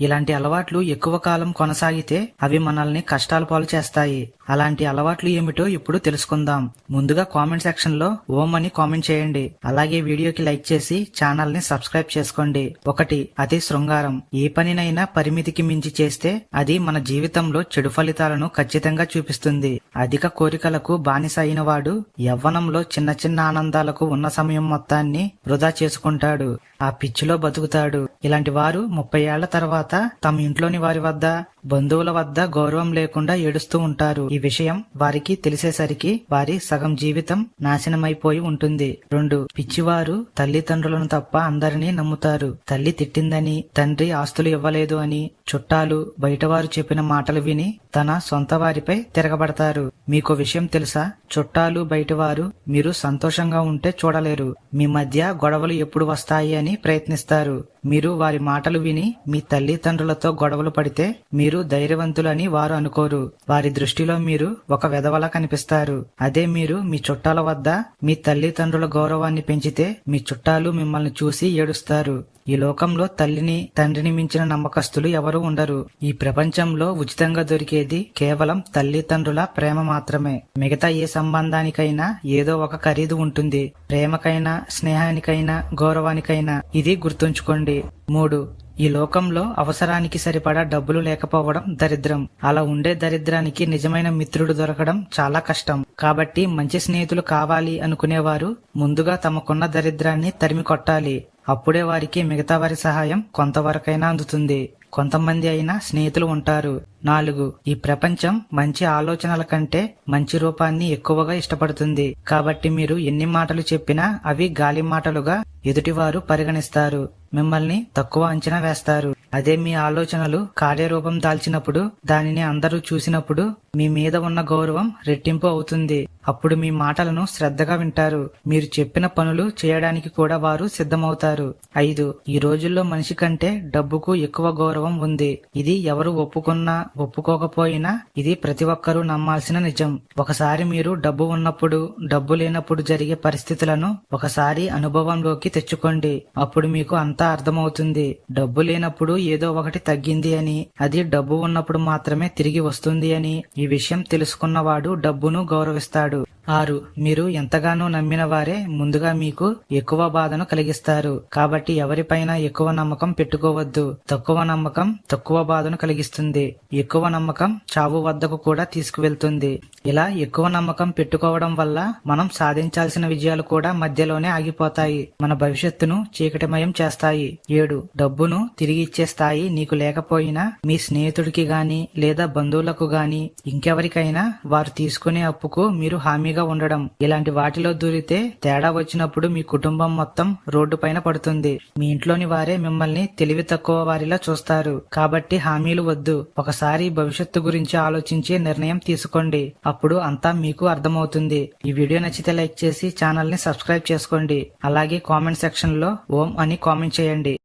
ఇలాంటి అలవాట్లు ఎక్కువ కాలం కొనసాగితే అవి మనల్ని కష్టాల పాలు చేస్తాయి. అలాంటి అలవాట్లు ఏమిటో ఇప్పుడు తెలుసుకుందాం. ముందుగా కామెంట్ సెక్షన్లో ఓం అని కామెంట్ చేయండి. అలాగే వీడియోకి లైక్ చేసి ఛానల్ని సబ్స్క్రైబ్ చేసుకోండి. ఒకటి అతి శృంగారం. ఏ పనినైనా పరిమితికి మించి చేస్తే అది మన జీవితంలో చెడు ఫలితాలను ఖచ్చితంగా చూపిస్తుంది. అధిక కోరికలకు బానిస అయిన వాడు యవ్వనంలో చిన్న చిన్న ఆనందాలకు ఉన్న సమయం మొత్తాన్ని వృధా చేసుకుంటాడు. ఆ పిచ్చిలో బతుకుతాడు. ఇలాంటి వారు ముప్పై ఏళ్ళ తర్వాత తమ ఇంట్లోని వారి వద్ద బంధువుల వద్ద గౌరవం లేకుండా ఏడుస్తూ ఉంటారు. ఈ విషయం వారికి తెలిసేసరికి వారి సగం జీవితం నాశనమైపోయి ఉంటుంది. రెండు పిచ్చివారు తల్లిదండ్రులను తప్ప అందరినీ నమ్ముతారు. తల్లి తిట్టిందని తండ్రి ఆస్తులు ఇవ్వలేదు అని చుట్టాలు బయటవారు చెప్పిన మాటలు విని తన సొంత వారిపై తిరగబడతారు. మీకు విషయం తెలుసా? చుట్టాలు బయటవారు మీరు సంతోషంగా ఉంటే చూడలేరు. మీ మధ్య గొడవలు ఎప్పుడు వస్తాయి అని ప్రయత్నిస్తారు. మీరు వారి మాటలు విని మీ తల్లిదండ్రులతో గొడవలు పడితే మీరు ధైర్యవంతులని వారు అనుకోరు. వారి దృష్టిలో మీరు ఒక వెధవలా కనిపిస్తారు. అదే మీరు మీ చుట్టాల వద్ద మీ తల్లిదండ్రుల గౌరవాన్ని పెంచితే మీ చుట్టాలు మిమ్మల్ని చూసి ఏడుస్తారు. ఈ లోకంలో తల్లిని తండ్రిని మించిన నమ్మకస్తులు ఎవరు ఉండరు. ఈ ప్రపంచంలో ఉచితంగా దొరికేది కేవలం తల్లిదండ్రుల ప్రేమ మాత్రమే. మిగతా ఏ సంబంధానికైనా ఏదో ఒక ఖరీదు ఉంటుంది. ప్రేమకైనా స్నేహానికైనా గౌరవానికైనా. ఇది గుర్తుంచుకోండి. మూడు ఈ లోకంలో అవసరానికి సరిపడా డబ్బులు లేకపోవడం దరిద్రం. అలా ఉండే దరిద్రానికి నిజమైన మిత్రుడు దొరకడం చాలా కష్టం. కాబట్టి మంచి స్నేహితులు కావాలి అనుకునేవారు ముందుగా తమకున్న దరిద్రాన్ని తరిమి కొట్టాలి అప్పుడే వారికి మిగతా వారి సహాయం కొంతవరకైనా అందుతుంది. కొంతమంది అయినా స్నేహితులు ఉంటారు. నాలుగు ఈ ప్రపంచం మంచి ఆలోచనల కంటే మంచి రూపాన్ని ఎక్కువగా ఇష్టపడుతుంది. కాబట్టి మీరు ఎన్ని మాటలు చెప్పినా అవి గాలి మాటలుగా ఎదుటివారు పరిగణిస్తారు. మిమ్మల్ని తక్కువ అంచనా వేస్తారు. అదే మీ ఆలోచనలు కార్యరూపం దాల్చినప్పుడు దానిని అందరూ చూసినప్పుడు మీ మీద ఉన్న గౌరవం రెట్టింపు అవుతుంది. అప్పుడు మీ మాటలను శ్రద్ధగా వింటారు. మీరు చెప్పిన పనులు చేయడానికి కూడా వారు సిద్ధమవుతారు. ఐదు ఈ రోజుల్లో మనిషి కంటే డబ్బుకు ఎక్కువ గౌరవం ఉంది. ఇది ఎవరు ఒప్పుకున్నా ఒప్పుకోకపోయినా ఇది ప్రతి ఒక్కరూ నమ్మాల్సిన నిజం. ఒకసారి మీరు డబ్బు ఉన్నప్పుడు డబ్బు లేనప్పుడు జరిగే పరిస్థితులను ఒకసారి అనుభవంలోకి తెచ్చుకోండి. అప్పుడు మీకు అంతా అర్థమవుతుంది. డబ్బు లేనప్పుడు ఏదో ఒకటి తగ్గింది అని. అది డబ్బు ఉన్నప్పుడు మాత్రమే తిరిగి వస్తుంది అని. ఈ విషయం తెలుసుకున్నవాడు డబ్బును గౌరవిస్తాడు. ఆరు మీరు ఎంతగానో నమ్మిన వారే ముందుగా మీకు ఎక్కువ బాధను కలిగిస్తారు. కాబట్టి ఎవరిపైన ఎక్కువ నమ్మకం పెట్టుకోవద్దు. తక్కువ నమ్మకం తక్కువ బాధను కలిగిస్తుంది. ఎక్కువ నమ్మకం చావు వద్దకు కూడా తీసుకువెళ్తుంది. ఇలా ఎక్కువ నమ్మకం పెట్టుకోవడం వల్ల మనం సాధించాల్సిన విజయాలు కూడా మధ్యలోనే ఆగిపోతాయి. మన భవిష్యత్తును చీకటిమయం చేస్తాయి. ఏడు డబ్బును తిరిగి ఇచ్చే స్థాయి నీకు లేకపోయినా మీ స్నేహితుడికి గాని లేదా బంధువులకు గాని ఇంకెవరికైనా వారు తీసుకునే అప్పుకు మీరు హామీగా ఉండడం. ఇలాంటి వాటిలో దూరితే తేడా వచ్చినప్పుడు మీ కుటుంబం మొత్తం రోడ్డు పైన పడుతుంది. మీ ఇంట్లోని వారే మిమ్మల్ని తెలివి తక్కువ వారిలా చూస్తారు. కాబట్టి హామీలు వద్దు. ఒకసారి భవిష్యత్తు గురించి ఆలోచించి నిర్ణయం తీసుకోండి. అప్పుడు అంతా మీకు అర్థమవుతుంది. ఈ వీడియో నచ్చితే లైక్ చేసి ఛానల్ని సబ్స్క్రైబ్ చేసుకోండి. అలాగే కామెంట్ సెక్షన్లో ఓం అని కామెంట్ చేయండి.